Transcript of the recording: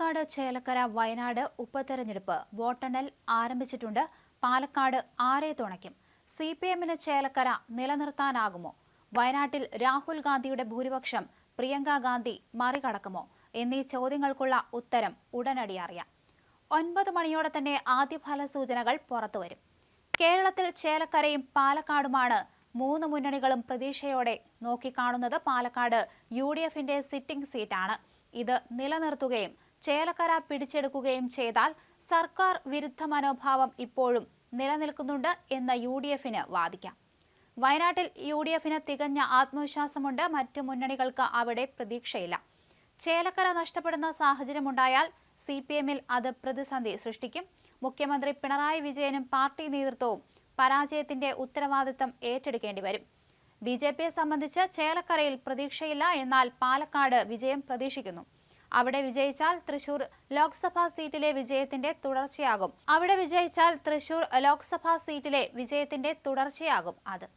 പാലക്കാട് ചേലക്കര വയനാട് ഉപതെരഞ്ഞെടുപ്പ് വോട്ടെണ്ണൽ ആരംഭിച്ചിട്ടുണ്ട്. പാലക്കാട് ആരെ തുണയ്ക്കും? സി പി എമ്മിന് ചേലക്കര നിലനിർത്താനാകുമോ? വയനാട്ടിൽ രാഹുൽ ഗാന്ധിയുടെ ഭൂരിപക്ഷം പ്രിയങ്ക ഗാന്ധി മറികടക്കുമോ? എന്നീ ചോദ്യങ്ങൾക്കുള്ള ഉത്തരം ഉടനടി അറിയാം. ഒൻപത് മണിയോടെ തന്നെ ആദ്യ ഫല സൂചനകൾ പുറത്തുവരും. കേരളത്തിൽ ചേലക്കരയും പാലക്കാടുമാണ് മൂന്ന് മുന്നണികളും പ്രതീക്ഷയോടെ നോക്കിക്കാണുന്നത്. പാലക്കാട് യു ഡി എഫിന്റെ സിറ്റിംഗ് സീറ്റാണ്. ഇത് നിലനിർത്തുകയും ചേലക്കര പിടിച്ചെടുക്കുകയും ചെയ്താൽ സർക്കാർ വിരുദ്ധ മനോഭാവം ഇപ്പോഴും നിലനിൽക്കുന്നുണ്ട് എന്ന് യു ഡി എഫിന് വാദിക്കാം. വയനാട്ടിൽ യു ഡി എഫിന് തികഞ്ഞ ആത്മവിശ്വാസമുണ്ട്. മറ്റു മുന്നണികൾക്ക് അവിടെ പ്രതീക്ഷയില്ല. ചേലക്കര നഷ്ടപ്പെടുന്ന സാഹചര്യമുണ്ടായാൽ സി പി എമ്മിൽ അത് പ്രതിസന്ധി സൃഷ്ടിക്കും. മുഖ്യമന്ത്രി പിണറായി വിജയനും പാർട്ടി നേതൃത്വവും പരാജയത്തിന്റെ ഉത്തരവാദിത്തം ഏറ്റെടുക്കേണ്ടി വരും. ബി ജെ പിയെ സംബന്ധിച്ച് ചേലക്കരയിൽ പ്രതീക്ഷയില്ല. എന്നാൽ പാലക്കാട് വിജയം പ്രതീക്ഷിക്കുന്നു. അവിടെ വിജയിച്ചാൽ തൃശൂർ ലോക്സഭാ സീറ്റിലെ വിജയത്തിന്റെ തുടർച്ചയാകും. അവിടെ വിജയിച്ചാൽ തൃശൂർ ലോക്സഭാ സീറ്റിലെ വിജയത്തിന്റെ തുടർച്ചയാകും അത്.